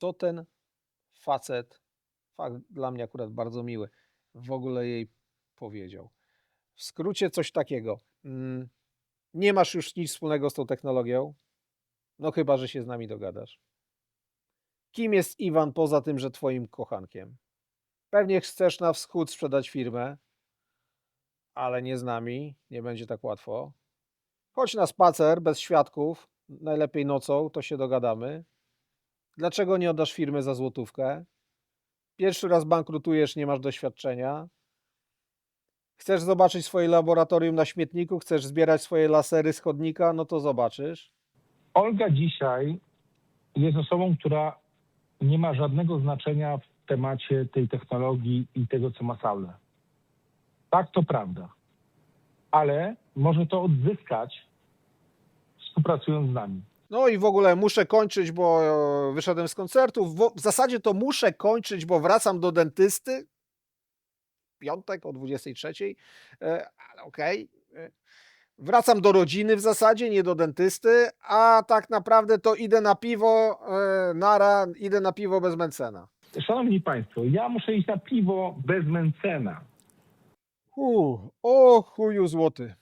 co ten facet, fakt dla mnie akurat bardzo miły, w ogóle jej powiedział. W skrócie coś takiego. mm, Nie masz już nic wspólnego z tą technologią, no chyba, że się z nami dogadasz. Kim jest Iwan poza tym, że twoim kochankiem? Pewnie chcesz na wschód sprzedać firmę, ale nie z nami, nie będzie tak łatwo. Chodź na spacer bez świadków, najlepiej nocą, to się dogadamy. Dlaczego nie oddasz firmy za złotówkę? Pierwszy raz bankrutujesz, nie masz doświadczenia. Chcesz zobaczyć swoje laboratorium na śmietniku, chcesz zbierać swoje lasery z chodnika, no to zobaczysz. Olga dzisiaj jest osobą, która nie ma żadnego znaczenia w temacie tej technologii i tego, co ma Saule. Tak, to prawda. Ale może to odzyskać współpracując z nami. No i w ogóle muszę kończyć, bo e, wyszedłem z koncertu. W, zasadzie to muszę kończyć, bo wracam do dentysty. Piątek o 23. E, ale okej. E, Wracam do rodziny w zasadzie, nie do dentysty, a tak naprawdę to idę na piwo, nara, idę na piwo bez Mencena. Szanowni Państwo, ja muszę iść na piwo bez Mencena. Uh, o chuju złoty.